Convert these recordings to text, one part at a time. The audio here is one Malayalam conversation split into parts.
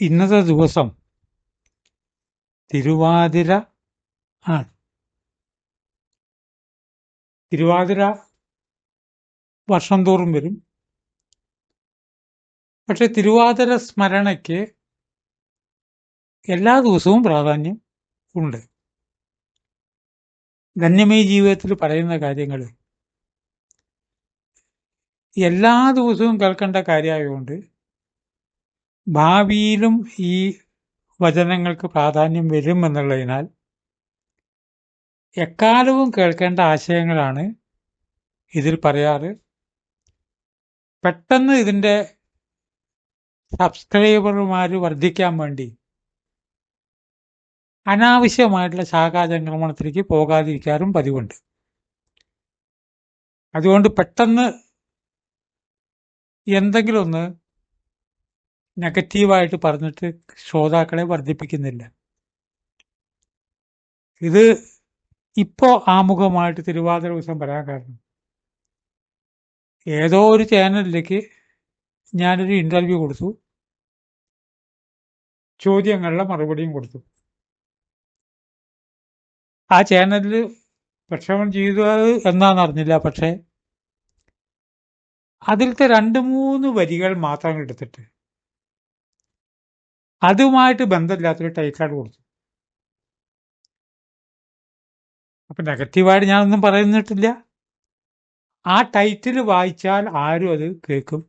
ഇന്നത്തെ ദിവസം തിരുവാതിര ആണ്. തിരുവാതിര വർഷം തോറും വരും. പക്ഷെ തിരുവാതിര സ്മരണയ്ക്ക് എല്ലാ ദിവസവും പ്രാധാന്യം ഉണ്ട്. ധന്യമയ ജീവിതത്തിൽ പറയുന്ന കാര്യങ്ങൾ എല്ലാ ദിവസവും കേൾക്കേണ്ട കാര്യമായതുകൊണ്ട് ഭാവിയിലും ഈ വചനങ്ങൾക്ക് പ്രാധാന്യം വരും എന്നുള്ളതിനാൽ എക്കാലവും കേൾക്കേണ്ട ആശയങ്ങളാണ് ഇതിൽ പറയാറ്. പെട്ടെന്ന് ഇതിന്റെ സബ്സ്ക്രൈബർമാർ വർദ്ധിക്കാൻ വേണ്ടി അനാവശ്യമായിട്ടുള്ള ശാഖാചംക്രമണത്തിലേക്ക് പോകാതിരിക്കാറും പതിവുണ്ട്. അതുകൊണ്ട് പെട്ടെന്ന് എന്തെങ്കിലും ഒന്ന് നെഗറ്റീവായിട്ട് പറഞ്ഞിട്ട് ശ്രോതാക്കളെ വർദ്ധിപ്പിക്കുന്നില്ല. ഇത് ഇപ്പോൾ ആമുഖമായിട്ട് തിരുവാതിര ദിവസം പറയാൻ കാരണം. ഏതോ ഒരു ചാനലിലേക്ക് ഞാനൊരു ഇന്റർവ്യൂ കൊടുത്തു. ചോദ്യങ്ങളുടെ മറുപടിയും കൊടുത്തു. ആ ചാനലിൽ പ്രക്ഷേപണം ചെയ്തത് എന്നാന്ന് അറിഞ്ഞില്ല പക്ഷേ അതിലത്തെ രണ്ട് മൂന്ന് വരികൾ മാത്രം എടുത്തിട്ട് അതുമായിട്ട് ബന്ധമില്ലാത്തൊരു ടൈറ്റിലാണ് കൊടുത്തു അപ്പൊ നെഗറ്റീവായിട്ട് ഞാനൊന്നും പറയുന്നിട്ടില്ല. ആ ടൈറ്റിൽ വായിച്ചാൽ ആരും അത് കേൾക്കും.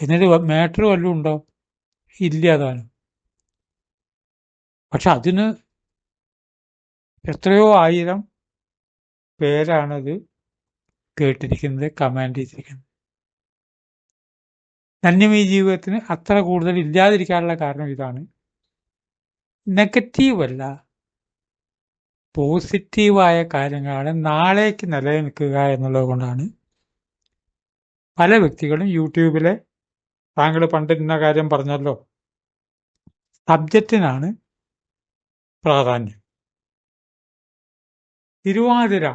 എന്നിട്ട് മാറ്റർ വല്ലതും ഉണ്ടോ? ഇല്ല അതാണ് പക്ഷെ അതിന് എത്രയോ ആയിരം പേരാണത് കേട്ടിരിക്കുന്നത് കമാൻഡ് ചെയ്തിരിക്കുന്നത്. ധന്യമീ ജീവിതത്തിന് അത്ര കൂടുതൽ ഇല്ലാതിരിക്കാനുള്ള കാരണം ഇതാണ്. നെഗറ്റീവ് അല്ല. പോസിറ്റീവായ കാര്യങ്ങളാണ് നാളേക്ക് നിലനിൽക്കുക എന്നുള്ളത് കൊണ്ടാണ്. പല വ്യക്തികളും യൂട്യൂബിലെ താങ്കൾ പണ്ട് ഇന്ന കാര്യം പറഞ്ഞല്ലോ സബ്ജക്റ്റിനാണ് പ്രാധാന്യം. തിരുവാതിര.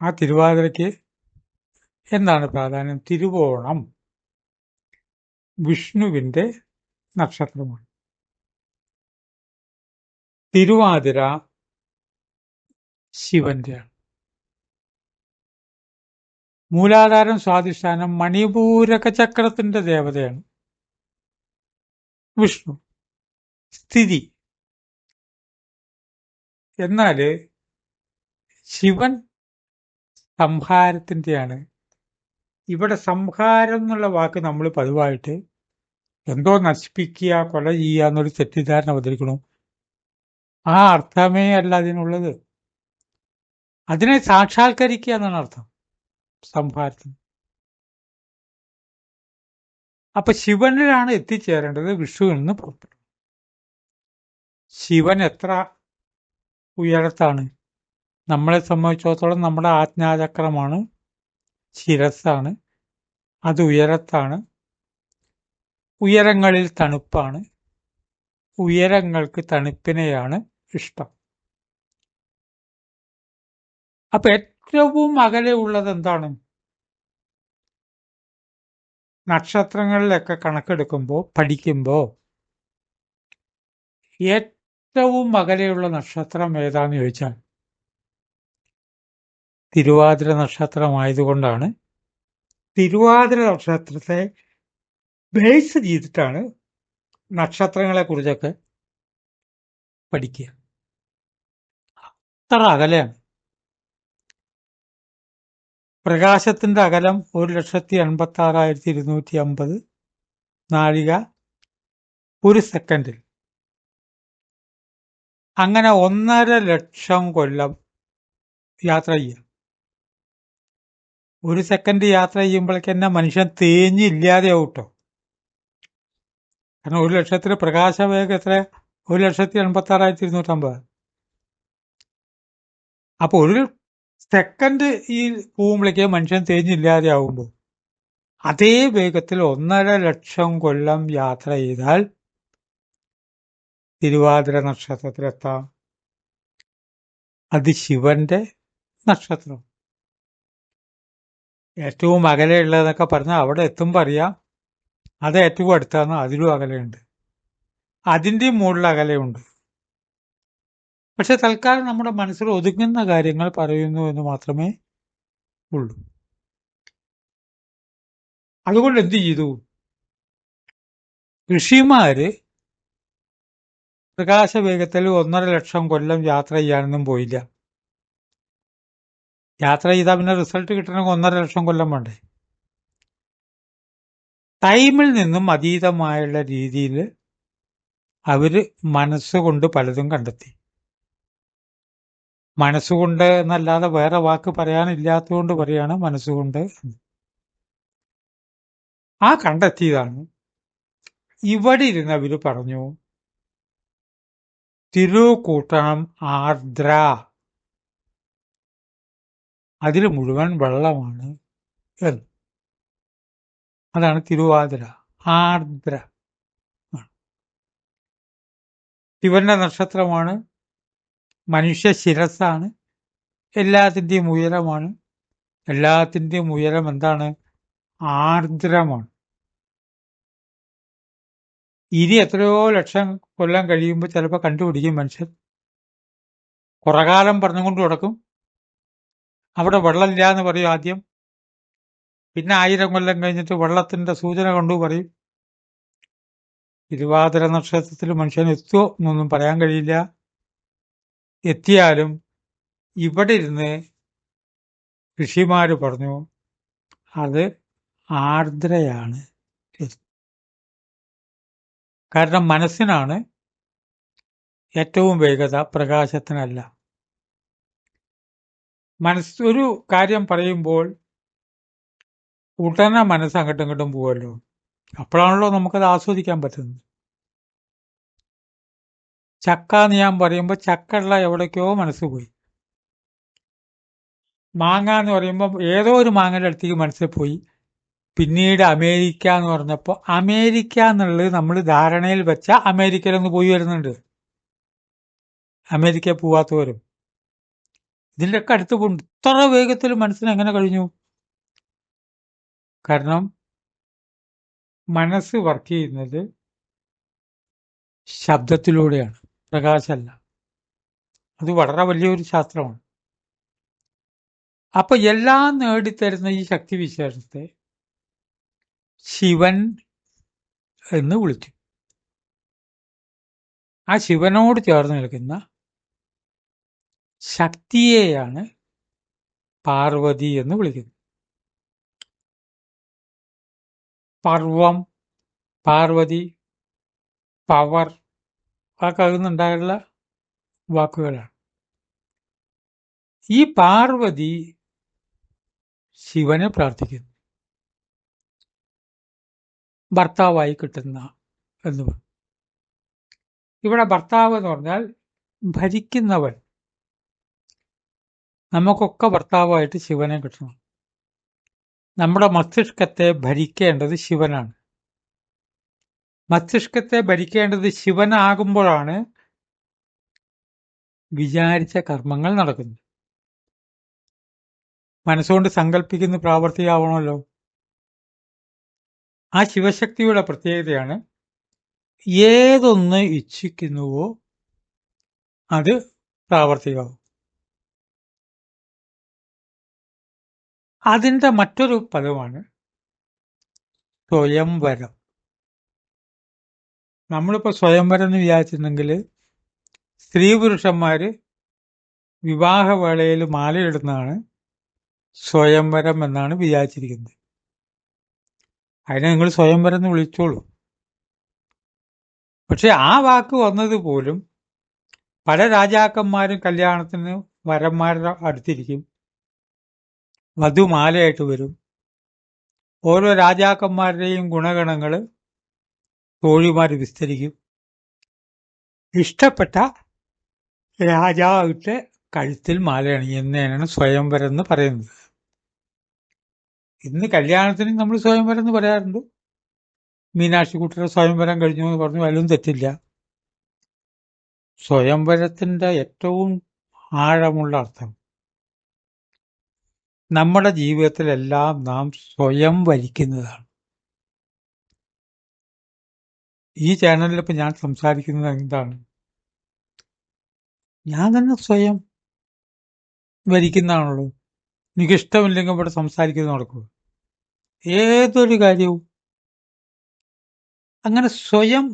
ആ തിരുവാതിരയ്ക്ക് എന്താണ് പ്രാധാന്യം? തിരുവോണം. വിഷ്ണുവിന്റെ നക്ഷത്രമാണ്. തിരുവാതിര ശിവന്റെയാണ്. മൂലാധാരം സ്വാധിഷ്ഠാനം മണിപൂരക ചക്രത്തിന്റെ ദേവതയാണ് വിഷ്ണു. സ്ഥിതി. എന്നാൽ ശിവൻ സംഹാരത്തിന്റെയാണ് ഇവിടെ സംഹാരം എന്നുള്ള വാക്ക് നമ്മൾ പതിവായിട്ട് എന്തോ നശിപ്പിക്കുക കൊല ചെയ്യുക എന്നൊരു തെറ്റിദ്ധാരണ അവതരിക്കണു ആ അർത്ഥമേ അല്ല അതിനുള്ളത്. അതിനെ സാക്ഷാത്കരിക്കുക എന്നാണ് അർത്ഥം. സംഹാരത്തിന്. അപ്പൊ ശിവനിലാണ് എത്തിച്ചേരേണ്ടത് വിഷുവിൽ നിന്ന് പുറപ്പെടും ശിവൻ എത്ര ഉയരത്താണ്? നമ്മളെ സംബന്ധിച്ചിടത്തോളം നമ്മുടെ ആജ്ഞാചക്രമാണ് ശിരസ്സാണ് അത് ഉയരത്താണ്. ഉയരങ്ങളിൽ തണുപ്പാണ്. ഉയരങ്ങൾക്ക് തണുപ്പിനെയാണ് ഇഷ്ടം. അപ്പൊ ഏറ്റവും അകലെ ഉള്ളത് എന്താണ്? നക്ഷത്രങ്ങളിലൊക്കെ കണക്കെടുക്കുമ്പോൾ പഠിക്കുമ്പോൾ ഏറ്റവും അകലെയുള്ള നക്ഷത്രം ഏതാന്ന് ചോദിച്ചാൽ തിരുവാതിര നക്ഷത്രമായതുകൊണ്ടാണ് തിരുവാതിര നക്ഷത്രത്തെ ബേസ് ചെയ്തിട്ടാണ് നക്ഷത്രങ്ങളെക്കുറിച്ചൊക്കെ പഠിക്കുക. അത്ര അകലെയാണ്. പ്രകാശത്തിന്റെ അകലം ഒരു ലക്ഷത്തി എൺപത്തി ആറായിരത്തി ഇരുന്നൂറ്റി അമ്പത് നാഴിക ഒരു സെക്കൻഡിൽ അങ്ങനെ ഒന്നര ലക്ഷം കൊല്ലം യാത്ര ചെയ്യാം ഒരു സെക്കൻഡ് യാത്ര ചെയ്യുമ്പോഴേക്ക് തന്നെ മനുഷ്യൻ തേഞ്ഞില്ലാതെയാവും കേട്ടോ. കാരണം ഒരു ലക്ഷത്തിൽ പ്രകാശവേഗം എത്ര? ഒരു ലക്ഷത്തി എൺപത്തി ആറായിരത്തി ഇരുന്നൂറ്റമ്പത് അപ്പൊ ഒരു സെക്കൻഡ് ഈ പോകുമ്പോഴേക്ക് മനുഷ്യൻ തേഞ്ഞില്ലാതെ ആവുമ്പോൾ അതേ വേഗത്തിൽ ഒന്നര ലക്ഷം കൊല്ലം യാത്ര ചെയ്താൽ തിരുവാതിര നക്ഷത്രത്തിലെത്താം. അത് ശിവന്റെ നക്ഷത്രം. ഏറ്റവും അകലെയുള്ളതെന്നൊക്കെ പറഞ്ഞാൽ അവിടെ എത്തുമ്പോൾ അറിയാം. അത് ഏറ്റവും അടുത്താണ് അതിലും അകലെയുണ്ട്. അതിന്റെയും മുകളിൽ അകലെയുണ്ട്. പക്ഷെ തൽക്കാലം നമ്മുടെ മനസ്സിൽ ഒതുങ്ങുന്ന കാര്യങ്ങൾ പറയുന്നു എന്ന് മാത്രമേ ഉള്ളൂ. അതുകൊണ്ട് എന്ത് ചെയ്തു? ഋഷിമാര് പ്രകാശവേഗത്തിൽ ഒന്നര ലക്ഷം കൊല്ലം യാത്ര ചെയ്യാനൊന്നും പോയില്ല. യാത്ര ചെയ്താൽ പിന്നെ റിസൾട്ട് കിട്ടണമെങ്കിൽ ഒന്നര ലക്ഷം കൊല്ലം വേണ്ടേ? ടൈമിൽ നിന്നും അതീതമായുള്ള രീതിയിൽ അവർ മനസ്സുകൊണ്ട് പലതും കണ്ടെത്തി. മനസ്സുകൊണ്ട് എന്നല്ലാതെ വേറെ വാക്ക് പറയാനില്ലാത്തതുകൊണ്ട് പറയാണ് മനസ്സുകൊണ്ട് ആ കണ്ടെത്തിയതാണ്. ഇവിടെ ഇരുന്ന് അവർ പറഞ്ഞു തിരുക്കൂട്ടണം ആർദ്ര അതിൽ മുഴുവൻ വെള്ളമാണ് എന്ന് അതാണ് തിരുവാതിര ആർദ്ര. ശിവന്റെ നക്ഷത്രമാണ് മനുഷ്യ ശിരസാണ് എല്ലാത്തിന്റെയും ഉയരമാണ്. എല്ലാത്തിന്റെയും ഉയരം എന്താണ്? ആർദ്രമാണ്. ഇനി എത്രയോ ലക്ഷം കൊല്ലം കഴിയുമ്പോൾ ചിലപ്പോൾ കണ്ടുപിടിക്കും മനുഷ്യൻ. കുറകാലം പറഞ്ഞുകൊണ്ട് കിടക്കും അവിടെ വെള്ളമില്ല എന്ന് പറയും ആദ്യം. പിന്നെ ആയിരം കൊല്ലം കഴിഞ്ഞിട്ട് വെള്ളത്തിന്റെ സൂചന കണ്ടു പറയും. തിരുവാതിര നക്ഷത്രത്തിൽ മനുഷ്യൻ എത്തുമോ എന്നൊന്നും പറയാൻ കഴിയില്ല. എത്തിയാലും ഇവിടെ ഇരുന്ന് ഋഷിമാര് പറഞ്ഞു അത് ആർദ്രയാണ്. കാരണം മനസ്സിനാണ് ഏറ്റവും വേഗത പ്രകാശത്തിനല്ല. മനസ്സ് ഒരു കാര്യം പറയുമ്പോൾ ഉടനെ മനസ്സ് അങ്ങോട്ടും ഇങ്ങോട്ടും പോവല്ലോ. അപ്പോഴാണല്ലോ നമുക്കത് ആസ്വദിക്കാൻ പറ്റുന്നത്. ചക്ക എന്ന് ഞാൻ പറയുമ്പോൾ ചക്കള്ള എവിടേക്കോ മനസ്സ് പോയി. മാങ്ങ എന്ന് പറയുമ്പോൾ ഏതോ ഒരു മാങ്ങയുടെ അടുത്തേക്ക് മനസ്സിൽ പോയി. പിന്നീട് അമേരിക്ക എന്ന് പറഞ്ഞപ്പോൾ അമേരിക്ക എന്നുള്ളത് നമ്മൾ ധാരണയിൽ വെച്ച അമേരിക്കയിലൊന്ന് പോയി വരുന്നുണ്ട്. അമേരിക്ക പോവാത്തവരും. ഇതിന്റെയൊക്കെ അടുത്ത് കൊണ്ട് ഇത്ര വേഗത്തിൽ മനസ്സിന് എങ്ങനെ കഴിഞ്ഞു? കാരണം മനസ്സ് വർക്ക് ചെയ്യുന്നത് ശബ്ദത്തിലൂടെയാണ്. പ്രകാശമല്ല. അത് വളരെ വലിയൊരു ശാസ്ത്രമാണ്. അപ്പൊ എല്ലാം നേടിത്തരുന്ന ഈ ശക്തി വിശേഷത്തെ ശിവൻ എന്ന് വിളിച്ചു. ആ ശിവനോട് ചേർന്ന് നിൽക്കുന്ന ശക്തിയെയാണ് പാർവതി എന്ന് വിളിക്കുന്നത്. പർവം പാർവതി പവർ ഒക്കെ അതിന്നുണ്ടായുള്ള വാക്കുകളാണ്. ഈ പാർവതി ശിവനെ പ്രാർത്ഥിക്കുന്നു. ഭർത്താവായി കിട്ടുന്ന എന്ന് ഇവിടെ ഭർത്താവ് എന്ന് പറഞ്ഞാൽ ഭരിക്കുന്നവൻ. നമുക്കൊക്കെ ഭർത്താവായിട്ട് ശിവനെ കിട്ടണം. നമ്മുടെ മസ്തിഷ്കത്തെ ഭരിക്കേണ്ടത് ശിവനാണ്. മസ്തിഷ്കത്തെ ഭരിക്കേണ്ടത് ശിവനാകുമ്പോഴാണ് വിചാരിച്ച കർമ്മങ്ങൾ നടക്കുന്നത്. മനസ്സുകൊണ്ട് സങ്കല്പിക്കുന്ന പ്രാവർത്തികമാവണമല്ലോ ആ ശിവശക്തിയുടെ പ്രത്യേകതയാണ് ഏതൊന്ന് ഇച്ഛിക്കുന്നുവോ അത് പ്രാവർത്തികമാവും അതിന്റെ മറ്റൊരു പദമാണ് സ്വയംവരം. നമ്മളിപ്പോൾ സ്വയംവരം എന്ന് വിചാരിച്ചിട്ടുണ്ടെങ്കിൽ സ്ത്രീ പുരുഷന്മാർ വിവാഹവേളയിൽ മാലയിടുന്നതാണ് സ്വയംവരം എന്നാണ് വിചാരിച്ചിരിക്കുന്നത്. അതിനെ നിങ്ങൾ സ്വയംവരം എന്ന് വിളിച്ചോളൂ. പക്ഷെ ആ വാക്ക് വന്നത് പോലും പല രാജാക്കന്മാരും കല്യാണത്തിന് വരന്മാരുടെ അടുത്തിരിക്കും. വധുമാലയായിട്ട് വരും. ഓരോ രാജാക്കന്മാരുടെയും ഗുണഗണങ്ങൾ തോഴിമാർ വിസ്തരിക്കും. ഇഷ്ടപ്പെട്ട രാജാവിട്ട് കഴുത്തിൽ മാല അണിയുന്നതിനാണ് സ്വയംവരം എന്ന് പറയുന്നത്. ഇന്ന് കല്യാണത്തിന് നമ്മൾ സ്വയംവരം എന്ന് പറയാറുണ്ട്. മീനാക്ഷി കുട്ടിയുടെ സ്വയംവരം കഴിഞ്ഞു എന്ന് പറഞ്ഞു അതിലും തെറ്റില്ല. സ്വയംവരത്തിന്റെ ഏറ്റവും ആഴമുള്ള അർത്ഥം നമ്മുടെ ജീവിതത്തിലെല്ലാം നാം സ്വയം വരിക്കുന്നതാണ്. ഈ ചാനലിൽ ഇപ്പം ഞാൻ സംസാരിക്കുന്നത് എന്താണ്? ഞാൻ തന്നെ സ്വയം ഭരിക്കുന്നതാണല്ലോ എനിക്കിഷ്ടമില്ലെങ്കിൽ ഇവിടെ സംസാരിക്കുന്നത് നടക്കുക ഏതൊരു കാര്യവും അങ്ങനെ സ്വയം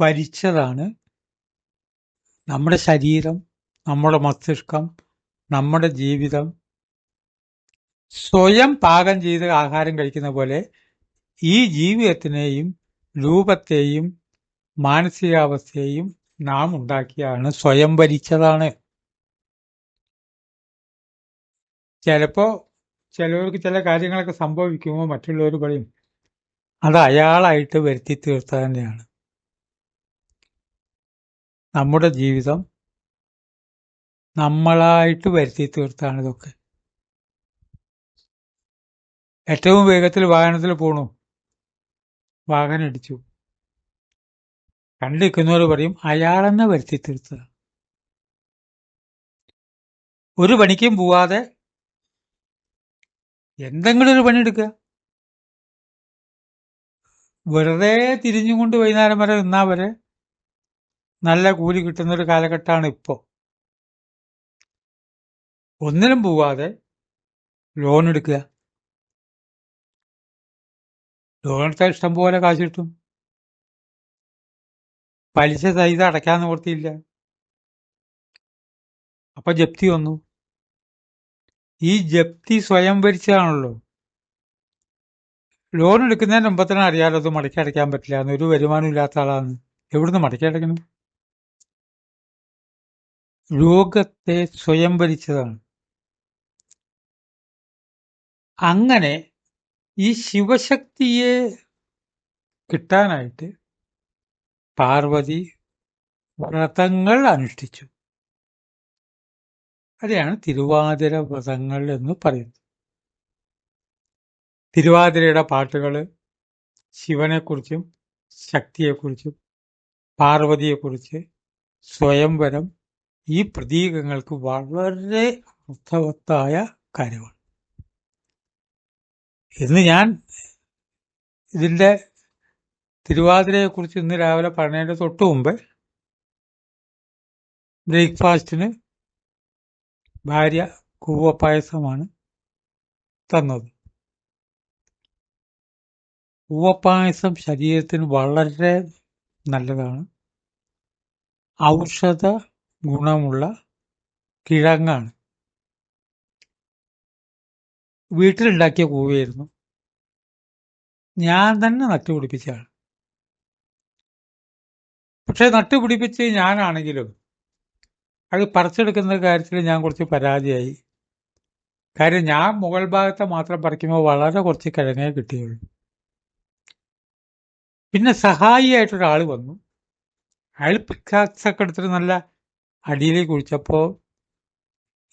ഭരിച്ചതാണ് നമ്മുടെ ശരീരം നമ്മുടെ മസ്തിഷ്കം നമ്മുടെ ജീവിതം സ്വയം പാകം ചെയ്ത് ആഹാരം കഴിക്കുന്ന പോലെ ഈ ജീവിതത്തിനെയും രൂപത്തെയും മാനസികാവസ്ഥയെയും നാം ഉണ്ടാക്കിയാണ് സ്വയം ഭരിച്ചതാണ്. ചിലപ്പോ ചിലവർക്ക് ചില കാര്യങ്ങളൊക്കെ സംഭവിക്കുമ്പോൾ മറ്റുള്ളവർ പറയും അത് അയാളായിട്ട് വരുത്തി തീർത്ത തന്നെയാണ്. നമ്മുടെ ജീവിതം നമ്മളായിട്ട് വരുത്തി തീർത്താണ് ഇതൊക്കെ. ഏറ്റവും വേഗത്തിൽ വാഹനത്തിൽ പോണു. വാഹനം ഇടിച്ചു കണ്ടിരിക്കുന്നവർ പറയും അയാളെന്നെ വരുത്തി തീർത്തുക ഒരു പണിക്കും പോവാതെ എന്തെങ്കിലും ഒരു പണി എടുക്കുക വെറുതെ തിരിഞ്ഞുകൊണ്ട് വൈകുന്നേരം വരെ നിന്നാ വരെ നല്ല കൂലി കിട്ടുന്ന ഒരു കാലഘട്ടമാണ് ഇപ്പോൾ ഒന്നിനും പോവാതെ ലോൺ എടുക്കുക. ലോൺ എടുത്താൽ ഇഷ്ടം പോലെ കാശ് കിട്ടും. പലിശ സഹിത അടയ്ക്കാൻ നിവർത്തിയില്ല അപ്പൊ ജപ്തി വന്നു. ഈ ജപ്തി സ്വയം ഭരിച്ചതാണല്ലോ. ലോൺ എടുക്കുന്നതിന് മുമ്പ് തന്നെ അറിയാലോ അത് മടക്കി അടയ്ക്കാൻ പറ്റില്ല എന്ന്. ഒരു വരുമാനം ഇല്ലാത്ത ആളാണ് എവിടുന്ന് മടക്കി അടയ്ക്കണം? രോഗത്തെ സ്വയം ഭരിച്ചതാണ്. അങ്ങനെ ഈ ശിവശക്തിയെ കിട്ടാനായിട്ട് പാർവതി വ്രതങ്ങൾ അനുഷ്ഠിച്ചു. അതെയാണ് തിരുവാതിര വ്രതങ്ങൾ എന്ന് പറയുന്നത്. തിരുവാതിരയുടെ പാട്ടുകൾ ശിവനെക്കുറിച്ചും ശക്തിയെക്കുറിച്ചും പാർവതിയെക്കുറിച്ച് സ്വയംവരം ഈ പ്രതീകങ്ങൾക്ക് വളരെ അർത്ഥവത്തായ കാര്യമാണ്. ഇന്ന് ഞാൻ ഇതിന്റെ തിരുവാതിരയെക്കുറിച്ച് ഇന്ന് രാവിലെ പറഞ്ഞതിന്റെ തൊട്ട് മുമ്പ് ബ്രേക്ക്ഫാസ്റ്റിന് ഭാര്യ കൂവപ്പായസമാണ് തന്നത്. കൂവപ്പായസം ശരീരത്തിന് വളരെ നല്ലതാണ്. ഔഷധ ഗുണമുള്ള കിഴങ്ങാണ്. വീട്ടിലുണ്ടാക്കിയ കൂവയായിരുന്നു. ഞാൻ തന്നെ നട്ടുപിടിപ്പിച്ചതാണ് പക്ഷെ നട്ടുപിടിപ്പിച്ച് ഞാനാണെങ്കിലും അത് പറിച്ചെടുക്കുന്ന കാര്യത്തിൽ ഞാൻ കുറച്ച് പരാതിയായി. കാര്യം ഞാൻ മുകൾ ഭാഗത്തെ മാത്രം പറിക്കുമ്പോൾ വളരെ കുറച്ച് കിഴങ്ങേ കിട്ടിയുള്ളൂ. പിന്നെ സഹായിയായിട്ടൊരാൾ വന്നു. അയാൾ പിക്കാക്സൊക്കെ എടുത്തിട്ട് നല്ല അടിയിലേക്ക് കുഴിച്ചപ്പോൾ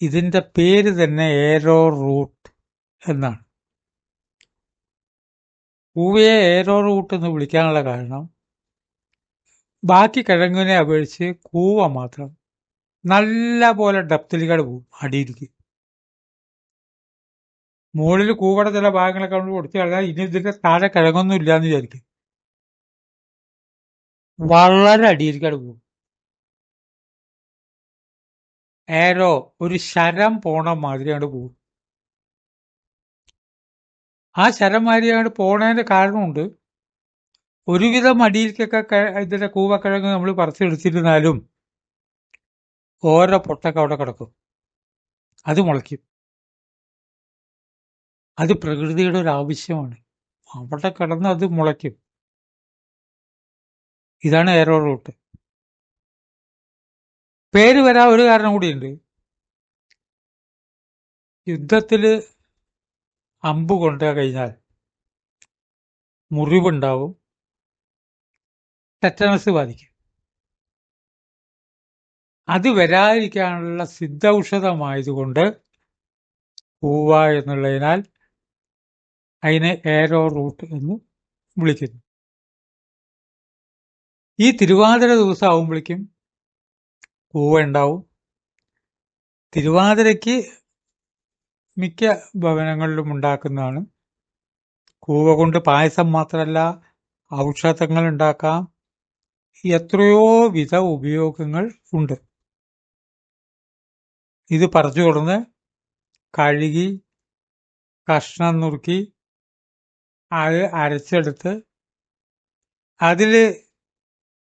ഇതിന്റെ പേര് തന്നെ ഏരോ റൂട്ട്. എന്നാണ്. പൂവയെ ഏറോ റൂട്ട് എന്ന് വിളിക്കാനുള്ള കാരണം ബാക്കി കിഴങ്ങിനെ അപേക്ഷിച്ച് കൂവ മാത്രം നല്ല പോലെ ഡെപ്തിലിക്കടെ പോവും അടിയിലേക്ക്. മുകളിൽ കൂവയുടെ ചില ഭാഗങ്ങളൊക്കെ കൊണ്ട് കൊടുത്തു കഴിഞ്ഞാൽ ഇനി ഇതിന്റെ താഴെ കിഴങ്ങൊന്നും ഇല്ലാന്ന് വിചാരിക്കും. വളരെ അടിയിരിക്കട പോകും ഏരോ ഒരു ശരം പോണ മാതിരിയാണ് പോകും ആ ശരമാരിയായിട്ട് പോണതിന്റെ കാരണമുണ്ട്. ഒരുവിധം അടിയിലേക്കൊക്കെ ഇതിന്റെ കൂവക്കിഴങ്ങ് നമ്മൾ പറിച്ചെടുത്തിരുന്നാലും ഓരോ പൊട്ടൊക്കെ അവിടെ കിടക്കും. അത് മുളയ്ക്കും. അത് പ്രകൃതിയുടെ ഒരു ആവശ്യമാണ്. അവിടെ കിടന്ന് അത് മുളയ്ക്കും. ഇതാണ് എയറോ റൂട്ട്. പേര് വരാൻ ഒരു കാരണം കൂടിയുണ്ട്. യുദ്ധത്തിൽ അമ്പ് കൊണ്ട കഴിഞ്ഞാൽ. മുറിവുണ്ടാവും. ടെറ്റനസ് ബാധിക്കും. അത് വരാതിരിക്കാനുള്ള സിദ്ധൌഷധമായതുകൊണ്ട് പൂവ എന്നുള്ളതിനാൽ അതിനെ ഏരോ റൂട്ട് എന്ന് വിളിക്കുന്നു. ഈ തിരുവാതിര ദിവസം ആവുമ്പോഴേക്കും പൂവ ഉണ്ടാവും. തിരുവാതിരയ്ക്ക് മിക്ക ഭവനങ്ങളിലും ഉണ്ടാക്കുന്നതാണ്. കൂവ കൊണ്ട് പായസം മാത്രമല്ല ഔഷധങ്ങൾ ഉണ്ടാക്കാം. എത്രയോ വിധ ഉപയോഗങ്ങൾ ഉണ്ട്. ഇത് പറഞ്ഞു കൊടുന്ന് കഴുകി കഷ്ണം നുറുക്കി അത് അരച്ചെടുത്ത് അതിൽ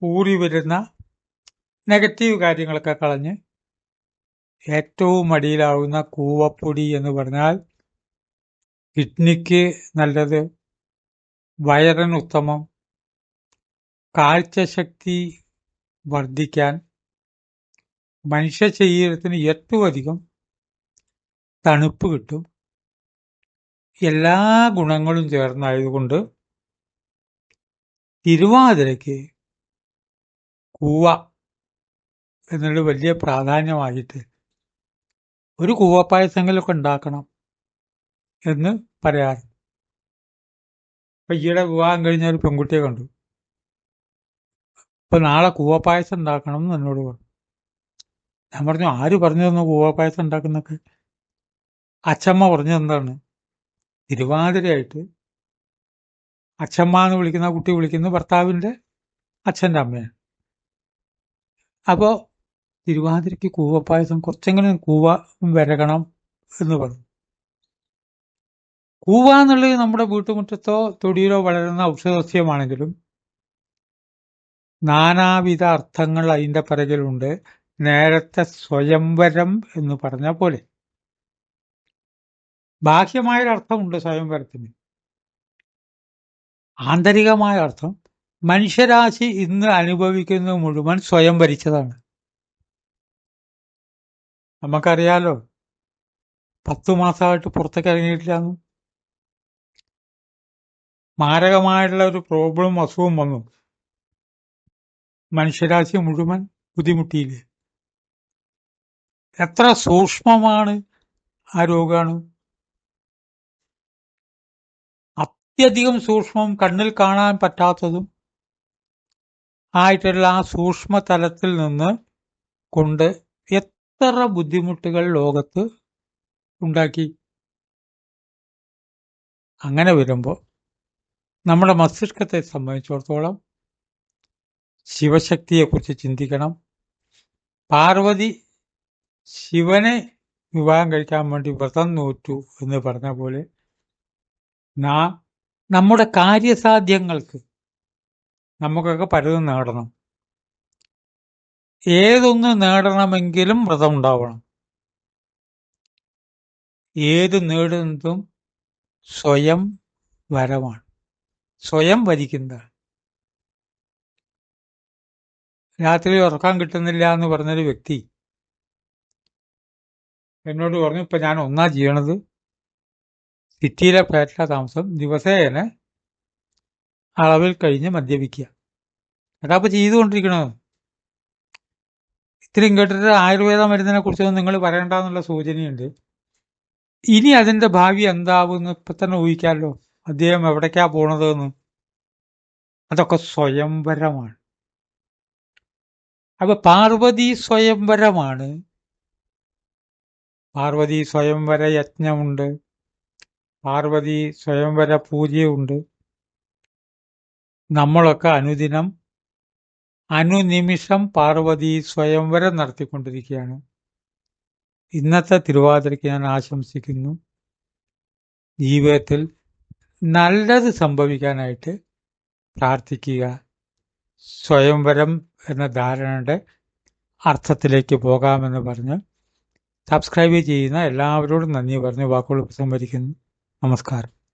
ഊറി വരുന്ന നെഗറ്റീവ് കാര്യങ്ങളൊക്കെ കളഞ്ഞ് ഏറ്റവും അടിയിലാവുന്ന കൂവപ്പൊടി എന്ന് പറഞ്ഞാൽ കിഡ്നിക്ക് നല്ലത് വയറിന് ഉത്തമം കാഴ്ചശക്തി വർദ്ധിക്കാൻ മനുഷ്യ ശരീരത്തിന് ഏറ്റവും അധികം തണുപ്പ് കിട്ടും. എല്ലാ ഗുണങ്ങളും ചേർന്നായതുകൊണ്ട് തിരുവാതിരയ്ക്ക് കൂവ എന്നുള്ള വലിയ പ്രാധാന്യമായിട്ട് ഒരു കൂവപ്പായസെങ്കിലൊക്കെ ഉണ്ടാക്കണം എന്ന് പറയാറ്. അപ്പൊ ഈയിടെ വിവാഹം കഴിഞ്ഞ ഒരു പെൺകുട്ടിയെ കണ്ടു. അപ്പൊ നാളെ കൂവപ്പായസം ഉണ്ടാക്കണം എന്ന് എന്നോട് പറഞ്ഞു. ഞാൻ പറഞ്ഞു ആര് പറഞ്ഞു തന്നു കൂവപ്പായസം ഉണ്ടാക്കുന്നൊക്കെ? അച്ഛമ്മ പറഞ്ഞു എന്താണ്? തിരുവാതിരയായിട്ട് അച്ഛമ്മ എന്ന് വിളിക്കുന്ന കുട്ടി വിളിക്കുന്ന ഭർത്താവിന്റെ അച്ഛന്റെ അമ്മയാണ്. അപ്പോ തിരുവാതിരയ്ക്ക് കൂവപ്പായസം കുറച്ചെങ്കിലും കൂവ വരകണം എന്ന് പറഞ്ഞു. കൂവ എന്നുള്ളത് നമ്മുടെ വീട്ടുമുറ്റത്തോ തൊടിയിലോ വളരുന്ന ഔഷധസ്യമാണെങ്കിലും നാനാവിധ അർത്ഥങ്ങൾ അതിന്റെ പിറകിലുണ്ട്. നേരത്തെ സ്വയംവരം എന്ന് പറഞ്ഞ പോലെ. ബാഹ്യമായൊരർത്ഥമുണ്ട് സ്വയംവരത്തിന്. ആന്തരികമായ അർത്ഥം. മനുഷ്യരാശി ഇന്ന് അനുഭവിക്കുന്നത് മുഴുവൻ സ്വയം ഭരിച്ചതാണ് നമുക്കറിയാലോ പത്തു മാസമായിട്ട് പുറത്തേക്ക് ഇറങ്ങിയിട്ടില്ല മാരകമായിട്ടുള്ള ഒരു പ്രോബ്ലം അസുഖം വന്നു. മനുഷ്യരാശി മുഴുവൻ ബുദ്ധിമുട്ടിയില്ലേ? എത്ര സൂക്ഷ്മമാണ് ആ രോഗാണ്. അത്യധികം സൂക്ഷ്മം കണ്ണിൽ കാണാൻ പറ്റാത്തതും ആയിട്ടുള്ള ആ സൂക്ഷ്മ തലത്തിൽ നിന്ന് കൊണ്ട് എത്ര ബുദ്ധിമുട്ടുകൾ ലോകത്ത് ഉണ്ടാക്കി? അങ്ങനെ വരുമ്പോൾ നമ്മുടെ മസ്തിഷ്കത്തെ സംബന്ധിച്ചിടത്തോളം ശിവശക്തിയെക്കുറിച്ച് ചിന്തിക്കണം. പാർവതി ശിവനെ വിവാഹം കഴിക്കാൻ വേണ്ടി വ്രതം നോറ്റു എന്ന് പറഞ്ഞ പോലെ നാ നമ്മുടെ കാര്യസാധ്യങ്ങൾക്ക് നമുക്കൊക്കെ പലതും നേടണം. ഏതൊന്ന് നേടണമെങ്കിലും വ്രതം ഉണ്ടാവണം ഏത് നേടുന്നതും സ്വയം വരമാണ്. സ്വയം വരിക്കുന്നതാണ്. രാത്രി ഉറക്കാൻ കിട്ടുന്നില്ല എന്ന് പറഞ്ഞൊരു വ്യക്തി എന്നോട് പറഞ്ഞു ഇപ്പൊ ഞാൻ ഒന്നാ ചെയ്യണത് സിറ്റിയിലെ ഫ്ലാറ്റിലെ താമസം ദിവസേന അളവിൽ കഴിഞ്ഞ് മദ്യപിക്കുക. അതാ ഇപ്പൊ ചെയ്തുകൊണ്ടിരിക്കണത് ഇത്രയും കേട്ടിട്ട് ആയുർവേദ മരുന്നിനെ കുറിച്ചൊന്നും നിങ്ങൾ പറയണ്ടെന്നുള്ള സൂചനയുണ്ട്. ഇനി അതിന്റെ ഭാവി എന്താവും എന്ന് ഇപ്പം തന്നെ ഊഹിക്കാമല്ലോ അദ്ദേഹം എവിടേക്കാ പോണതെന്ന്. അതൊക്കെ സ്വയംവരമാണ്. അപ്പൊ പാർവതി സ്വയംവരമാണ്. പാർവതി സ്വയംവര യജ്ഞമുണ്ട്. പാർവതി സ്വയംവര പൂജയുണ്ട്. നമ്മളൊക്കെ അനുദിനം അനുനിമിഷം പാർവതി സ്വയംവരം നടത്തിക്കൊണ്ടിരിക്കുകയാണ്. ഇന്നത്തെ തിരുവാതിരയ്ക്ക് ഞാൻ ആശംസിക്കുന്നു. ജീവിതത്തിൽ നല്ലത് സംഭവിക്കാനായിട്ട് പ്രാർത്ഥിക്കുക. സ്വയംവരം എന്ന ധാരണയുടെ അർത്ഥത്തിലേക്ക് പോകാമെന്ന് പറഞ്ഞ് സബ്സ്ക്രൈബ് ചെയ്യുന്ന എല്ലാവരോടും നന്ദി പറഞ്ഞ് വാക്കുകൾ ഉപസംഹരിക്കുന്നു. നമസ്കാരം.